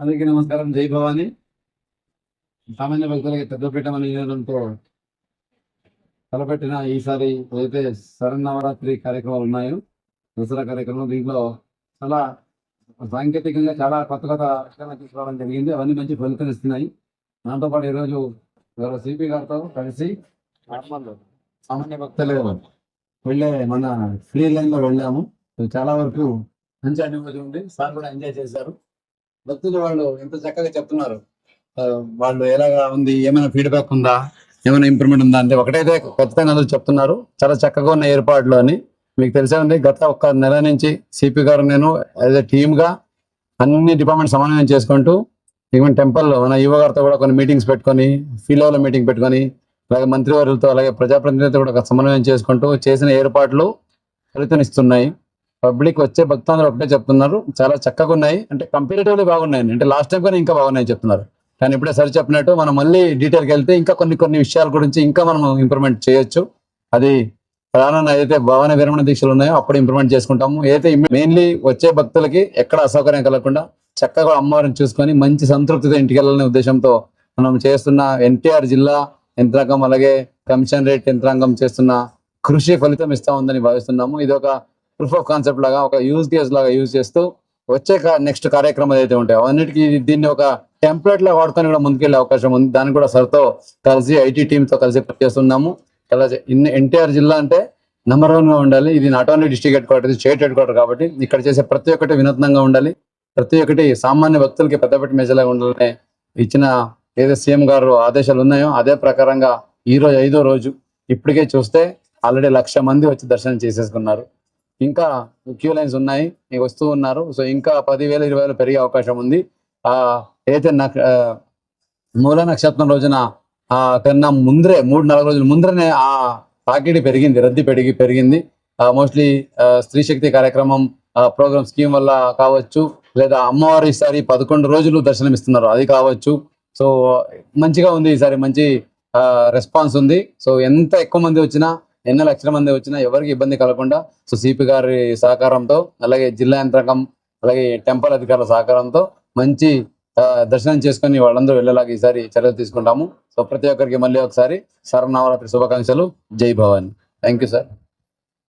అందరికీ నమస్కారం. జై భవాని. సామాన్య భక్తులకి పెద్దపీఠం అనే తలపెట్టిన ఈసారి ఏదైతే శరన్నవరాత్రి కార్యక్రమాలు ఉన్నాయో దసరా కార్యక్రమం దీంట్లో చాలా సాంకేతికంగా చాలా కొత్త కొత్త తీసుకోవడం తీసుకురావడం జరిగింది. అవన్నీ మంచి ఫలితం ఇస్తున్నాయి. దాంతో పాటు ఈరోజు గౌరవ సిపి గారితో కలిసి సామాన్య భక్తులు వెళ్ళే మన ఫ్రీ లైన్లో వెళ్ళాము. చాలా వరకు మంచి అనుభూతి ఉంది. సార్ కూడా ఎంజాయ్ చేశారు. భక్తులు వాళ్ళు ఎంత చక్కగా చెప్తున్నారు. వాళ్ళు ఎలాగా ఉంది? ఏమైనా ఫీడ్బ్యాక్ ఉందా? ఏమైనా ఇంప్రూవ్మెంట్ ఉందా? అంటే ఒకటైతే ఖచ్చితంగా అందరూ చెప్తున్నారు. చాలా చక్కగా ఉన్న ఏర్పాట్లు అని. మీకు తెలిసే ఉంది గత ఒక్క నెల నుంచి సిపి గారు నేను యాజ్ ఎ టీమ్గా అన్ని డిపార్ట్మెంట్ సమన్వయం చేసుకుంటూ ఈవెన్ టెంపుల్ మన యువ గారితో కూడా కొన్ని మీటింగ్స్ పెట్టుకొని ఫీల్ మీటింగ్ పెట్టుకొని అలాగే మంత్రివర్యులతో అలాగే ప్రజాప్రతినిధులతో కూడా సమన్వయం చేసుకుంటూ చేసిన ఏర్పాట్లు ఫలితమిస్తున్నాయి పబ్లిక్ వచ్చే భక్తులందరూ ఒకటే చెప్తున్నారు. చాలా చక్కగా ఉన్నాయి. అంటే కంపారిటివ్లీ బాగున్నాయి అంటే లాస్ట్ టైం కానీ ఇంకా బాగున్నాయి చెప్తున్నారు. కానీ ఇప్పుడే సరి చెప్పినట్టు మనం మళ్ళీ డీటెయిల్కి వెళ్తే ఇంకా కొన్ని కొన్ని విషయాల గురించి ఇంకా మనం ఇంప్రూవ్మెంట్ చేయొచ్చు. అది ప్రధానంగా ఏదైతే భవన విరమణ దీక్షలు ఉన్నాయో అప్పుడు ఇంప్రూవ్మెంట్ చేసుకుంటాము. ఏదైతే మెయిన్లీ వచ్చే భక్తులకి ఎక్కడ అసౌకర్యం కలగకుండా చక్కగా అమ్మవారిని చూసుకొని మంచి సంతృప్తితో ఇంటికి వెళ్ళాలనే ఉద్దేశంతో మనం చేస్తున్న ఎన్టీఆర్ జిల్లా యంత్రాంగం అలాగే కమిషన్ రేట్ యంత్రాంగం చేస్తున్న కృషి ఫలితం ఇస్తా ఉందని భావిస్తున్నాము. ఇది ఒక ప్రూఫ్ ఆఫ్ కాన్సెప్ట్ లాగా ఒక యూజ్ కేస్ లాగా యూజ్ చేస్తూ వచ్చే నెక్స్ట్ కార్యక్రమాలు అయితే ఉంటాయో అన్నిటికీ దీన్ని ఒక టెంప్లెట్ లా వాడుకొని కూడా ముందుకెళ్ళే అవకాశం ఉంది. దాన్ని కూడా సర్తో కలిసి ఐటీ టీమ్తో కలిసి పనిచేస్తున్నాము. అలాగే ఎన్టీఆర్ జిల్లా అంటే నెంబర్ వన్గా ఉండాలి. ఇది not only district headquarter state headquarter కాబట్టి ఇక్కడ చేసే ప్రతి ఒక్కటి వినూత్నంగా ఉండాలి. ప్రతి ఒక్కటి సామాన్య భక్తులకి పెద్దపెట్టి మెజలాగా ఉండాలని ఇచ్చిన ఏదో సీఎం గారు ఆదేశాలు ఉన్నాయో అదే ప్రకారంగా ఈ రోజు ఐదో రోజు ఇప్పటికే చూస్తే ఆల్రెడీ లక్ష మంది వచ్చి దర్శనం చేసేసుకున్నారు. ఇంకా క్యూ లైన్స్ ఉన్నాయి వస్తూ ఉన్నారు. సో ఇంకా పదివేల ఇరవై వేలు పెరిగే అవకాశం ఉంది. ఆ ఏదైతే నక్- మూల నక్షత్రం రోజున ఆ కన్నా ముందరే మూడు నాలుగు రోజుల ముందరనే ఆ తాకిడి పెరిగింది రద్దీ పెరిగి పెరిగింది. మోస్ట్లీ స్త్రీ శక్తి కార్యక్రమం ప్రోగ్రామ్ స్కీమ్ వల్ల కావచ్చు లేదా అమ్మవారు ఈసారి పదకొండు రోజులు దర్శనం ఇస్తున్నారు అది కావచ్చు. సో మంచిగా ఉంది ఈసారి మంచి రెస్పాన్స్ ఉంది. సో ఎంత ఎక్కువ మంది వచ్చినా ఎన్ని లక్షల మంది వచ్చినా ఎవరికి ఇబ్బంది కలగకుండా సో సిపి గారి సహకారంతో అలాగే జిల్లా యంత్రాంగం అలాగే టెంపుల్ అధికారుల సహకారంతో మంచి దర్శనం చేసుకొని వాళ్ళందరూ వెళ్ళేలాగా ఈసారి చర్యలు తీసుకుంటాము. సో ప్రతి ఒక్కరికి మళ్ళీ ఒకసారి శరణవరాత్రి శుభాకాంక్షలు. జై భవాని. Thank you sir.